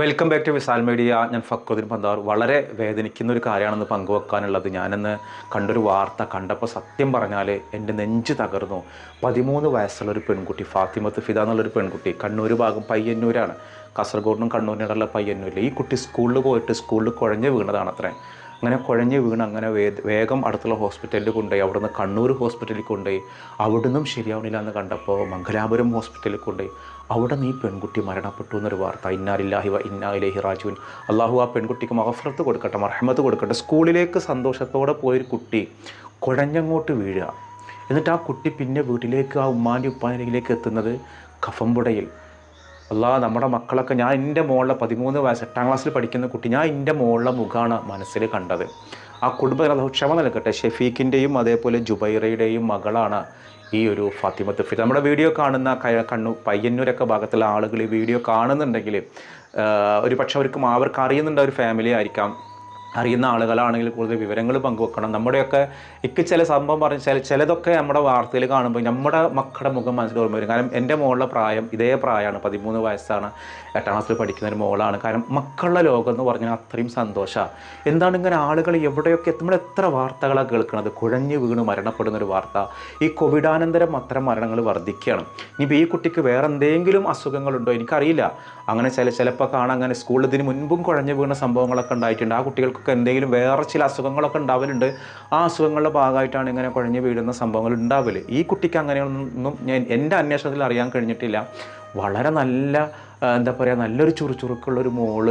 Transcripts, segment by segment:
Welcome back to Visal media ഞാൻ ഫക്രുദ്ദീൻ പന്താർ. വളരെ വേദനിക്കുന്ന ഒരു കാര്യമാണെന്ന് പങ്കുവെക്കാനുള്ളത് ഞാനിന്ന് കണ്ടൊരു വാർത്ത കണ്ടപ്പോൾ സത്യം പറഞ്ഞാൽ എന്റെ നെഞ്ച് തകർന്നു. പതിമൂന്ന് വയസ്സുള്ള ഒരു പെൺകുട്ടി ഫാത്തിമത്ത് ഫിദ എന്നുള്ളൊരു പെൺകുട്ടി കണ്ണൂർ ഭാഗം പയ്യന്നൂരാണ്. കാസർഗോഡിനും ഇടയിലുള്ള പയ്യന്നൂരിൽ ഈ കുട്ടി സ്കൂളിൽ പോയിട്ട് സ്കൂളിൽ കുഴഞ്ഞ് വീണതാണ് അത്രേ അങ്ങനെ കുഴഞ്ഞ് വീണ് അങ്ങനെ വേഗം അടുത്തുള്ള ഹോസ്പിറ്റലിൽ കൊണ്ടുപോയി. അവിടുന്ന് കണ്ണൂർ ഹോസ്പിറ്റലിൽ കൊണ്ടുപോയി. അവിടുന്നും ശരിയാവുന്നില്ല എന്ന് കണ്ടപ്പോൾ മംഗലാപുരം ഹോസ്പിറ്റലിൽ കൊണ്ടുപോയി. അവിടെ ഈ പെൺകുട്ടി മരണപ്പെട്ടു എന്നൊരു വാർത്ത. ഇന്നാലില്ലാഹി വ ഇന്നായിലേഹി റാജുവിൻ അള്ളാഹു ആ പെൺകുട്ടിക്ക് മഹഫ്രത്ത് കൊടുക്കട്ടെ മർഹമത്ത് കൊടുക്കട്ടെ. സ്കൂളിലേക്ക് സന്തോഷത്തോടെ പോയൊരു കുട്ടി കുഴഞ്ഞങ്ങോട്ട് വീഴുക. എന്നിട്ട് ആ കുട്ടി പിന്നെ വീട്ടിലേക്ക് ആ ഉമ്മാന്റെ ഉപ്പാനിലേക്ക് എത്തുന്നത് കഫമ്പുടയിൽ അല്ലാ നമ്മുടെ മക്കളൊക്കെ ഞാൻ എന്റെ മോളിലെ പതിമൂന്ന് വയസ്സ് എട്ടാം ക്ലാസ്സിൽ പഠിക്കുന്ന കുട്ടി ഞാൻ എന്റെ മോളിലെ മുഖമാണ് മനസ്സിൽ കണ്ടത്. ആ കുടുംബം അത് ക്ഷമ നൽകട്ടെ. ഷെഫീഖിന്റെയും അതേപോലെ ജുബൈറയുടെയും മകളാണ് ഈ ഒരു ഫാത്തിമത്ത് ഫിദ നമ്മുടെ വീഡിയോ കാണുന്ന കണ്ണു പയ്യന്നൂരൊക്കെ ഭാഗത്തുള്ള ആളുകൾ ഈ വീഡിയോ കാണുന്നുണ്ടെങ്കിൽ ഒരു പക്ഷെ അവർക്ക് അവർക്ക് അറിയുന്നുണ്ട് ഒരു ഫാമിലി ആയിരിക്കാം. അറിയുന്ന ആളുകളാണെങ്കിൽ കൂടുതൽ വിവരങ്ങൾ പങ്കുവെക്കണം. നമ്മുടെയൊക്കെ ഇക്ക് ചില സംഭവം പറഞ്ഞ ചില ചിലതൊക്കെ നമ്മുടെ വാർത്തയിൽ കാണുമ്പോൾ നമ്മുടെ മക്കളുടെ മുഖം മനസ്സിൽ ഓർമ്മ വരും. കാരണം എന്റെ മോളുടെ പ്രായം ഇതേ പ്രായമാണ്. പതിമൂന്ന് വയസ്സാണ്. എട്ടാം ക്ലാസ്സിൽ പഠിക്കുന്ന ഒരു മോളാണ്. കാരണം മക്കളുടെ ലോകം എന്ന് പറഞ്ഞാൽ അത്രയും സന്തോഷമാണ്. എന്താണ് ഇങ്ങനെ ആളുകൾ എവിടെയൊക്കെ നമ്മൾ എത്ര വാർത്തകളാണ് കേൾക്കുന്നത്? കുഴഞ്ഞു വീണ് മരണപ്പെടുന്ന ഒരു വാർത്ത. ഈ കോവിഡാനന്തരം അത്തരം മരണങ്ങൾ വർദ്ധിക്കുകയാണ്. ഇനിയിപ്പോൾ ഈ കുട്ടിക്ക് വേറെ എന്തെങ്കിലും അസുഖങ്ങളുണ്ടോ? എനിക്കറിയില്ല. അങ്ങനെ ചില ചിലപ്പോൾ കാണാൻ അങ്ങനെ സ്കൂളിൽ ഇതിന് മുൻപും കുഴഞ്ഞു വീണ സംഭവങ്ങളൊക്കെ ഉണ്ടായിട്ടുണ്ട്. ആ കുട്ടികൾക്കൊക്കെ എന്തെങ്കിലും വേറെ ചില അസുഖങ്ങളൊക്കെ ഉണ്ടാവലുണ്ട് ആ അസുഖങ്ങളുടെ ഭാഗമായിട്ടാണ് ഇങ്ങനെ കുഴഞ്ഞു വീഴുന്ന സംഭവങ്ങൾ ഉണ്ടാവൽ. ഈ കുട്ടിക്ക് അങ്ങനെയൊന്നും ഞാൻ എന്റെ അന്വേഷണത്തിൽ അറിയാൻ കഴിഞ്ഞിട്ടില്ല. വളരെ നല്ല എന്താ പറയുക നല്ലൊരു ചുറുചുറുക്കുള്ളൊരു മോൾ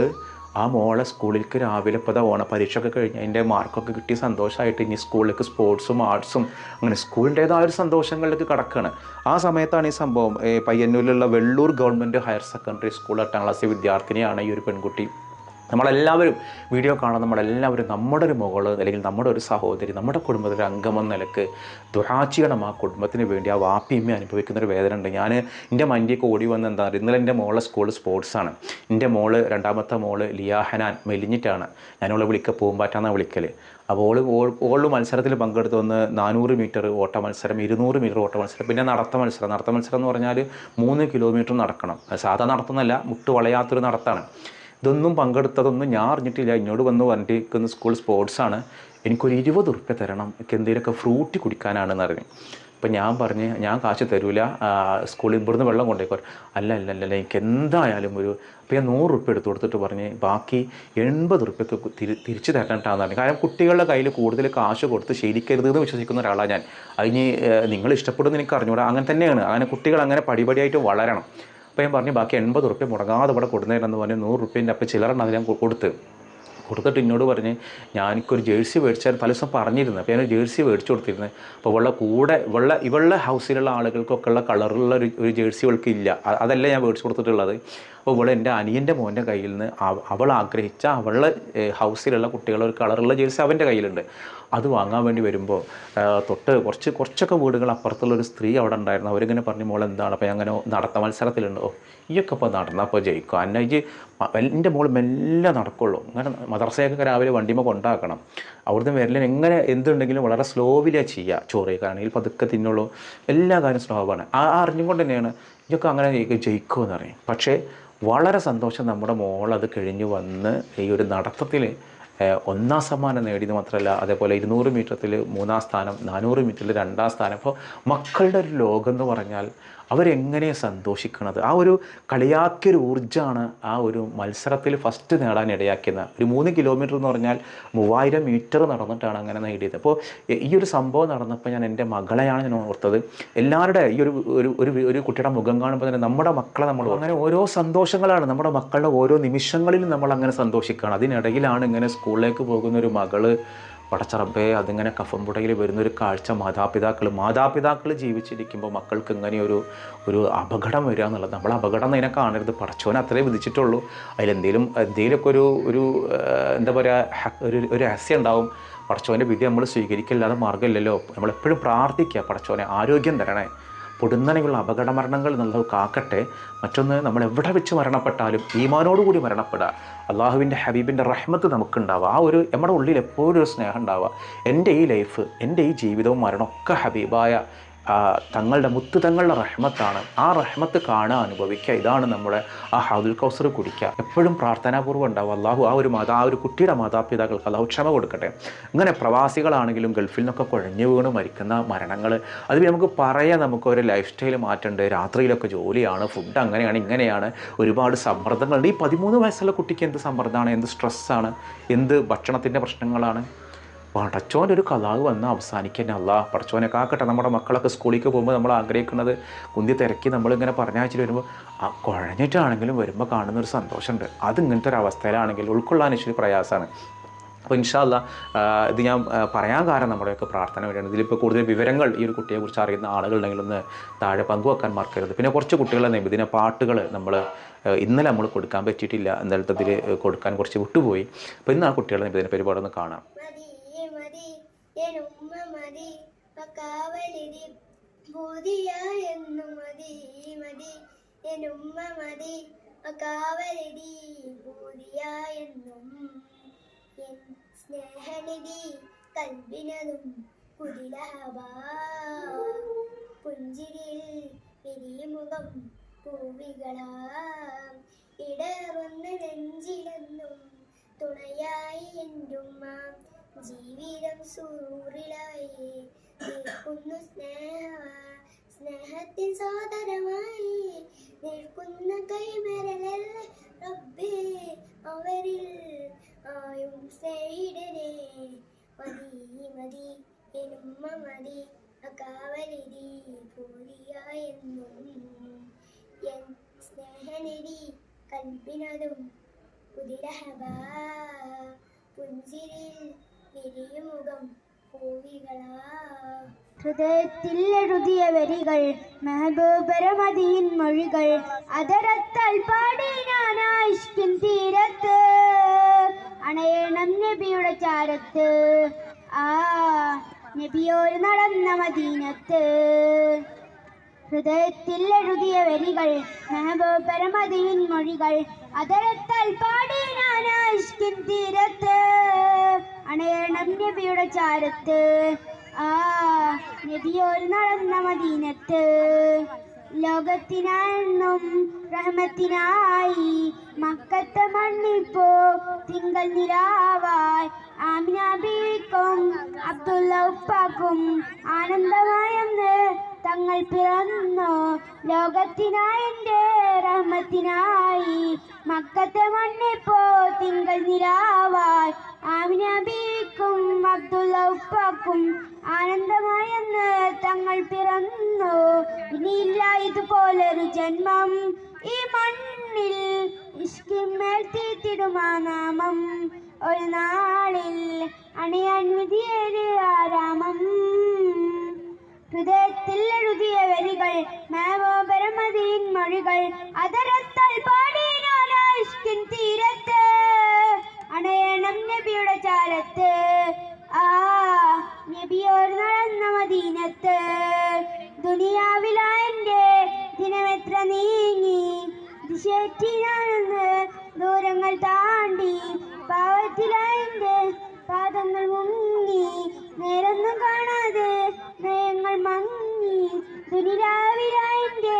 ആ മോളെ സ്കൂളിലേക്ക് രാവിലെ ഇപ്പോൾ ഓണ പരീക്ഷയൊക്കെ കഴിഞ്ഞ് അതിന്റെ മാർക്കൊക്കെ കിട്ടിയ സന്തോഷമായിട്ട് ഇനി സ്കൂളിലേക്ക് സ്പോർട്സും ആർട്സും അങ്ങനെ സ്കൂളിന്റേതായ ഒരു സന്തോഷങ്ങളിലേക്ക് കടക്കുകയാണ് ആ സമയത്താണ് ഈ സംഭവം. പയ്യന്നൂരിലുള്ള Vellur government higher secondary school എട്ടാം ക്ലാസ് വിദ്യാർത്ഥിനിയാണ് ഈ ഒരു പെൺകുട്ടി. നമ്മളെല്ലാവരും വീഡിയോ കാണാൻ നമ്മളെല്ലാവരും നമ്മുടെ ഒരു മകൾ അല്ലെങ്കിൽ നമ്മുടെ ഒരു സഹോദരി നമ്മുടെ കുടുംബത്തിലെ അംഗമെന്ന നിലയ്ക്ക് ദുരാചീകരണം ആ കുടുംബത്തിന് വേണ്ടി ആ വാപ്പിയമ്മ അനുഭവിക്കുന്ന ഒരു വേദന ഉണ്ട്. ഞാൻ എന്റെ മൈൻഡിലേക്ക് ഓടി വന്ന് എന്താ പറയുക ഇന്നലെ എന്റെ മോളെ സ്കൂൾ സ്പോർട്സാണ് എന്റെ മോൾ രണ്ടാമത്തെ മോൾ ലിയാഹനാൻ മെലിഞ്ഞിട്ടാണ്. ഞാനവളെ വിളിക്കുക പൂമ്പാറ്റാന്നാണ് വിളിക്കൽ അപ്പോൾ ഓൾ- ഓൾ മത്സരത്തിൽ പങ്കെടുത്ത് വന്ന് നാനൂറ് മീറ്റർ ഓട്ട മത്സരം ഇരുന്നൂറ് മീറ്റർ ഓട്ട മത്സരം പിന്നെ നടത്ത മത്സരം. നടത്ത മത്സരം എന്ന് പറഞ്ഞാൽ മൂന്ന് കിലോമീറ്റർ നടക്കണം. സാധാ നടത്തുന്നല്ല മുട്ട് വളയാത്തൊരു നടത്താണ്. ഇതൊന്നും പങ്കെടുത്തതൊന്നും ഞാൻ അറിഞ്ഞിട്ടില്ല. എന്നോട് വന്ന് പറഞ്ഞിരിക്കുന്ന സ്കൂൾ സ്പോർട്സാണ് എനിക്കൊരു ഇരുപത് ഉറുപ്പ്യ തരണം. എനിക്ക് എന്തെങ്കിലുമൊക്കെ ഫ്രൂട്ടി കുടിക്കാനാണെന്ന് അറിഞ്ഞു. അപ്പം ഞാൻ പറഞ്ഞ് ഞാൻ കാശ് തരൂല. സ്കൂളിൽ ഇവിടുന്ന് വെള്ളം കൊണ്ടേക്കോ അല്ല അല്ല അല്ല എനിക്ക് എന്തായാലും ഒരു അപ്പോൾ ഞാൻ നൂറ് ഉറുപ്പ്യ എടുത്ത് കൊടുത്തിട്ട് പറഞ്ഞ് ബാക്കി എൺപത് ഉറുപ്പ്യക്ക് തിരി തിരിച്ച് തരണ്ടാന്ന് പറഞ്ഞു കാരണം കുട്ടികളുടെ കയ്യിൽ കൂടുതൽ കാശ് കൊടുത്ത് ശീലിക്കരുത് എന്ന് വിശ്വസിക്കുന്ന ഒരാളാണ് ഞാൻ. അതിന് നിങ്ങൾ ഇഷ്ടപ്പെടുന്ന എനിക്ക് അറിഞ്ഞുകൂടാ അങ്ങനെ തന്നെയാണ്. അങ്ങനെ കുട്ടികൾ അങ്ങനെ പടിപടിയായിട്ട് വളരണം. അപ്പോൾ ഞാൻ പറഞ്ഞു ബാക്കി എൺപത് റുപ്യ മുടങ്ങാതെ ഇവിടെ കൊടുന്നേരെന്ന് പറഞ്ഞ് നൂറ് റുപ്യന്റെ അപ്പം ചില്ലറ അത് ഞാൻ കൊടുത്ത്. കൊടുത്തിട്ട് എന്നോട് പറഞ്ഞ് ഞാനിക്കൊരു ജേഴ്സി മേടിച്ചാൽ പല ദിവസം പറഞ്ഞിരുന്നു. അപ്പോൾ ഞാൻ ജേഴ്സി മേടിച്ചു കൊടുത്തിരുന്നത് അപ്പോൾ ഇവളുടെ കൂടെ ഇവളുടെ ഇവളുടെ ഹൗസിലുള്ള ആളുകൾക്കൊക്കെ ഉള്ള കളറുള്ള ഒരു ഒരു ജേഴ്സി ഇവൾക്ക് ഇല്ല. അതല്ല ഞാൻ മേടിച്ചു കൊടുത്തിട്ടുള്ളത്. അപ്പോൾ ഇവിടെ എന്റെ അനിയന്റെ മോന്റെ കയ്യിൽ നിന്ന് അവൾ ആഗ്രഹിച്ച അവളുടെ ഹൗസിലുള്ള കുട്ടികളുടെ ഒരു കളറുള്ള ജേഴ്സി അവന്റെ കയ്യിലുണ്ട്. അത് വാങ്ങാൻ വേണ്ടി വരുമ്പോൾ തൊട്ട് കുറച്ച് കുറച്ചൊക്കെ വീടുകൾ അപ്പുറത്തുള്ള ഒരു സ്ത്രീ അവിടെ ഉണ്ടായിരുന്നു. അവരിങ്ങനെ പറഞ്ഞു മോൾ എന്താണ്? അപ്പോൾ അങ്ങനെ നടത്ത മത്സരത്തിലുണ്ടോ. ഈയൊക്കെ ഇപ്പോൾ നടന്നപ്പോൾ ജയിക്കും. അന്ന ഇജ് എന്റെ മോൾ മെല്ലെ നടക്കുള്ളൂ. അങ്ങനെ മദർസയൊക്കെ രാവിലെ വണ്ടിമ കൊണ്ടാക്കണം. അവിടുന്ന് വരലിന് എങ്ങനെ എന്തുണ്ടെങ്കിലും വളരെ സ്ലോവിലാണ് ചെയ്യുക ചോറ് കഴിക്കുകയാണെങ്കിൽ പതുക്കെ തിന്നുള്ളൂ. എല്ലാ കാര്യം സ്ലോവാണ് ആ അറിഞ്ഞും കൊണ്ട് തന്നെയാണ് ഇതൊക്കെ അങ്ങനെ ജയിക്കുമെന്ന് പറയും. പക്ഷേ വളരെ സന്തോഷം നമ്മുടെ മോൾ അത് കഴിഞ്ഞ് വന്ന് ഈ ഒരു നടത്തത്തിൽ ഒന്നാം സമ്മാനം നേടിയത് മാത്രമല്ല അതേപോലെ ഇരുന്നൂറ് മീറ്ററിൽ മൂന്നാം സ്ഥാനം നാനൂറ് മീറ്ററിൽ രണ്ടാം സ്ഥാനം. അപ്പോൾ മക്കളുടെ ഒരു ലോകം എന്ന് പറഞ്ഞാൽ അവരെങ്ങനെ സന്തോഷിക്കണത്? ആ ഒരു കളിയാക്കിയൊരു ഊർജമാണ് ആ ഒരു മത്സരത്തിൽ ഫസ്റ്റ് നേടാൻ ഇടയാക്കിയത്. ഒരു മൂന്ന് കിലോമീറ്റർ എന്ന് പറഞ്ഞാൽ മൂവായിരം മീറ്റർ നടന്നിട്ടാണ് അങ്ങനെ നേടിയത്. അപ്പോൾ ഈ ഒരു സംഭവം നടന്നപ്പോൾ ഞാൻ എന്റെ മകളെയാണ് ഞാൻ ഓർത്തത്. എല്ലാവരുടെ ഈ ഒരു ഒരു ഒരു ഒരു കുട്ടിയുടെ മുഖം കാണുമ്പോൾ തന്നെ നമ്മുടെ മക്കളെ നമ്മൾ അങ്ങനെ ഓരോ സന്തോഷങ്ങളാണ്. നമ്മുടെ മക്കളുടെ ഓരോ നിമിഷങ്ങളിലും നമ്മൾ അങ്ങനെ സന്തോഷിക്കുകയാണ് അതിനിടയിലാണ് ഇങ്ങനെ സ്കൂളിലേക്ക് പോകുന്ന ഒരു മകൾ പടച്ചറബേ അതിങ്ങനെ കഫമ്പുടയിൽ വരുന്നൊരു കാഴ്ച മാതാപിതാക്കൾ മാതാപിതാക്കൾ ജീവിച്ചിരിക്കുമ്പോൾ മക്കൾക്ക് ഇങ്ങനെയൊരു ഒരു അപകടം വരിക എന്നുള്ളത്. നമ്മൾ അപകടം അതിനെ കാണരുത്. പടച്ചോനെ അത്രേ വിധിച്ചിട്ടുള്ളൂ. അതിലെന്തെങ്കിലും എന്തെങ്കിലുമൊക്കെ ഒരു ഒരു എന്താ പറയുക ഒരു ഒരു രഹസ്യം ഉണ്ടാവും. പടച്ചോന്റെ വിധി നമ്മൾ സ്വീകരിക്കില്ലാതെ മാർഗമില്ലല്ലോ. നമ്മളെപ്പോഴും പ്രാർത്ഥിക്കുക. പടച്ചോനെ ആരോഗ്യം തരണേ. പൊടുന്നനെയുള്ള അപകട മരണങ്ങൾ എന്നുള്ളത് കാക്കട്ടെ മറ്റൊന്ന് നമ്മൾ എവിടെ വെച്ച് മരണപ്പെട്ടാലും ഈമാനോടുകൂടി മരണപ്പെടുക അള്ളാഹുവിന്റെ ഹബീബിന്റെ റഹ്മത്ത് നമുക്കുണ്ടാവുക ആ ഒരു നമ്മുടെ ഉള്ളിൽ എപ്പോഴും ഒരു സ്നേഹം ഉണ്ടാവുക എന്റെ ഈ ലൈഫ് എന്റെ ഈ ജീവിതവും മരണമൊക്കെ ഹബീബായ തങ്ങളുടെ മുത്ത് തങ്ങളുടെ റഹ്മത്താണ്. ആ റഹ്മത്ത് കാണുക അനുഭവിക്കുക. ഇതാണ് നമ്മുടെ ആ ഹൗദുൽ കൗസർ കുടിക്കുക. എപ്പോഴും പ്രാർത്ഥനാപൂർവം ഉണ്ടാവും അള്ളാഹു ആ ഒരു മാതാ ആ ഒരു കുട്ടിയുടെ മാതാപിതാക്കൾക്ക് അല്ലാഹു ക്ഷമ കൊടുക്കട്ടെ. ഇങ്ങനെ പ്രവാസികളാണെങ്കിലും ഗൾഫിൽ നിന്നൊക്കെ കുഴഞ്ഞു വീണ് മരിക്കുന്ന മരണങ്ങൾ അത് നമുക്ക് പറയാൻ നമുക്ക് ഒരു ലൈഫ് സ്റ്റൈൽ മാറ്റേണ്ടത് രാത്രിയിലൊക്കെ ജോലിയാണ് ഫുഡ് അങ്ങനെയാണ് ഇങ്ങനെയാണ്. ഒരുപാട് സമ്മർദ്ദങ്ങളുണ്ട്. ഈ പതിമൂന്ന് വയസ്സുള്ള കുട്ടിക്ക് എന്ത് സമ്മർദ്ദമാണ്? എന്ത് സ്ട്രെസ്സാണ് എന്ത് ഭക്ഷണത്തിന്റെ പ്രശ്നങ്ങളാണ്? പടച്ചോന്റെ ഒരു കലാവ് വന്ന് അവസാനിക്കാൻ അല്ല. പടച്ചോനെ കാക്കട്ടെ നമ്മുടെ മക്കളൊക്കെ സ്കൂളിലേക്ക് പോകുമ്പോൾ നമ്മൾ ആഗ്രഹിക്കുന്നത് കുന്തി തിരക്കി നമ്മളിങ്ങനെ പറഞ്ഞയച്ചിട്ട് വരുമ്പോൾ ആ കുഴഞ്ഞിട്ടാണെങ്കിലും വരുമ്പോൾ കാണുന്ന ഒരു സന്തോഷമുണ്ട്. അത് ഇങ്ങനത്തെ ഒരു അവസ്ഥയിലാണെങ്കിൽ ഉൾക്കൊള്ളാൻ ഇച്ചിരി പ്രയാസമാണ്. അപ്പോൾ ഇൻഷാല്ല ഇത് ഞാൻ പറയാൻ കാരണം നമ്മുടെയൊക്കെ പ്രാർത്ഥന വേണ്ടിയാണ്. ഇതിലിപ്പോൾ കൂടുതൽ വിവരങ്ങൾ ഈ ഒരു കുട്ടിയെക്കുറിച്ച് അറിയുന്ന ആളുകളുണ്ടെങ്കിൽ ഒന്ന് താഴെ പങ്കുവെക്കാൻ മറക്കരുത്. പിന്നെ കുറച്ച് കുട്ടികളെ ഇതിനെ പാട്ടുകൾ നമ്മൾ ഇന്നലെ നമ്മൾ കൊടുക്കാൻ പറ്റിയിട്ടില്ല. ഇതിൽ കൊടുക്കാൻ കുറച്ച് വിട്ടുപോയി. അപ്പോൾ ഇന്ന് ആ കുട്ടികളെ ഇതിനെ പരിപാടി ഒന്ന് കാണാം മതി മതി എനുമ്മ മതി പക്കാവലിരി ഭൂതിയ എന്നു മതി മതി എനുമ്മ മതി. കാവലിരി ഭൂതിയ എന്നും എൻ സ്നേഹനിധി കൽവിനതും പുഞ്ചിരിയിൽ വിരിമുഖം പൂവികളാം. ഇടറുന്ന നെഞ്ചിലെന്നും തുണയായി എന്റുമ്മ ജീവിതം സൂറിലായി. നിൽക്കുന്നു സ്നേഹ സ്നേഹത്തിൻ സോദരമായി നിൽക്കുന്ന കൈമരലല്ല റബ്ബേ അവരിൽ ആയും സ്നേഹിടനേ മതി മതി എനുമ്മ മതി അകാവലിരി പൂരിയായെന്നും എൻ സ്നേഹനിധി കൽപ്പിനതും കുതിരഹബാ പുഞ്ചിരിൽ വിരിയുമുഖം. ഹൃദയത്തിൽ എഴുതിയ വരികൾ മെഹബൂബരമതിയിൻ മൊഴികൾ. അതരത്താൽ പാടി ഞാനായിഷ്കിൻ തീരത്ത്. അണയണം നബിയുടെ ചാരത്ത്. ആ നബിയോട് നടന്ന മദീനത്ത്. ഹൃദയത്തിൽ എഴുതിയ വരികൾ മെഹബൂബരമതിയിൻ മൊഴികൾ. അതരത്താൽ പാടി ഞാനായിഷ്കിൻ തീരത്ത്. അണയണം നബിയുടെ ചാരത്ത്. ആ നബിയോ നടന്ന മദീനത്ത്. ലോകത്തിനായെന്നും റഹ്മത്തിനായി മക്കത്തെ മണ്ണിപ്പോ തിങ്കൾ നിലാവായി. ആമിന ബീവിക്കും അബ്ദുള്ള ഉപ്പാക്കും ആനന്ദമായെന്ന് തങ്ങൾ പിറന്നു. ലോകത്തിനായെന്റെ റഹ്മത്തിനായി മക്കത്തെ മണ്ണിപ്പോ തിങ്കൾ നിലാവായി. ആമിന ബീവിക്കും അബ്ദുള്ള ഉപ്പാക്കും ആനന്ദമായെന്ന് തങ്ങൾ പിറന്നു. ഇനിയില്ല ഇതുപോലൊരു ജന്മം ഈ മണ്ണിൽ ഇഷ്കിന്മേൽ തീത്തിടുമാ നാമം. ഒരു നാളിൽ അണിയാൻ വിധിയൊരു ആരാമം എഴുതിയ വരികൾ മാവോപരമതിയിൻ മൊഴികൾ. അതരത്താൽ പാടീനാനാഷ്കിൻ തീരത്ത്. അണയണം നബിയുടെ ചാലത്ത്. ആ നബിയോർ നടന്ന മദീനത്ത്. ദുനിയാവിലായന്റെ ദിനമെത്ര നീങ്ങി. ദിശേറ്റിനാണെന്ന് ദൂരങ്ങൾ താണ്ടി. പാവത്തിലായന്റെ പാദങ്ങൾ മുങ്ങി. നേരൊന്നും കാണാതെ നയങ്ങൾ മങ്ങി. ദുനിരാവിലായെന്റെ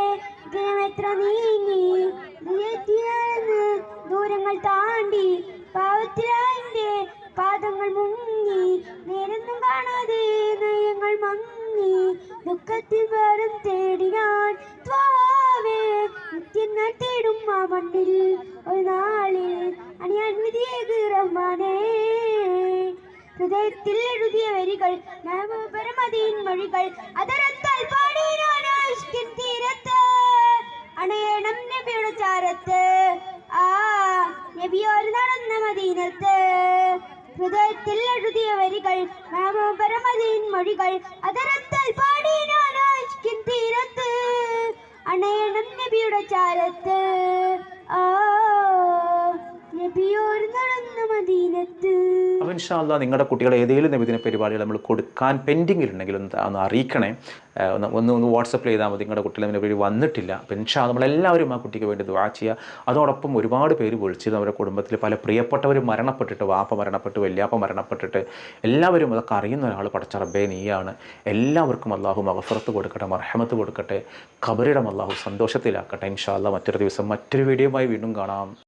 ദിനമെത്ര നീങ്ങി? ദിശേറ്റിനാണെന്ന് ദൂരങ്ങൾ താണ്ടി പാവത്തിലായിന്റെ പാദങ്ങൾ മുങ്ങി. നേരൊന്നും കാണാതെ നയങ്ങൾ മങ്ങി. ദുഃഖത്തിൽ വേറും തേടിനാൻ ത്വാവേ. നിത്യം ഞാൻ തേടും ആ മണ്ണിൽ ഒരു നാളിൽ അണിയാൻ വിധിയേക് റഹ്മാനേ. ഹൃദയത്തിൽ എഴുതിയ വരികൾ മൊഴികൾ. അതരത്താൽ അണയണം ചാരത്ത്. ആ നബിയോർ നടന്ന മദീനത്ത്. ഹൃദയത്തിൽ എഴുതിയ വരികൾ പരമതിയിൻ മൊഴികൾ. അതരത്താൽ ഇൻഷാല്ല നിങ്ങളുടെ കുട്ടികളെ ഏതെങ്കിലും നബിദിന പരിപാടികൾ നമ്മൾ കൊടുക്കാൻ പെൻഡിങ്ങിലുണ്ടെങ്കിൽ ഒന്ന് ഒന്ന് അറിയിക്കണേ. ഒന്ന് ഒന്ന് ഒന്ന് വാട്സപ്പിൽ ചെയ്താൽ മതി. നിങ്ങളുടെ കുട്ടികളെ അതിന്റെ വഴി വന്നിട്ടില്ല. അപ്പം ഇൻഷാ നമ്മളെല്ലാവരും ആ കുട്ടിക്ക് വേണ്ടി ദുവാ ചെയ്യുക. അതോടൊപ്പം ഒരുപാട് പേര് വിളിച്ചിരുന്നു അവരുടെ കുടുംബത്തിൽ. പല പ്രിയപ്പെട്ടവർ മരണപ്പെട്ടിട്ട് വാപ്പ മരണപ്പെട്ട് വല്യാപ്പ മരണപ്പെട്ടിട്ട്. എല്ലാവരും അതൊക്കെ അറിയുന്ന ഒരാൾ പടച്ചറബേ നീയാണ്. എല്ലാവർക്കും അള്ളാഹു മഹഫറത്ത് കൊടുക്കട്ടെ മർഹമത്ത് കൊടുക്കട്ടെ. കബറിടം അള്ളാഹു സന്തോഷത്തിലാക്കട്ടെ. ഇൻഷാല്ല മറ്റൊരു ദിവസം മറ്റൊരു വീഡിയോയുമായി വീണ്ടും കാണാം.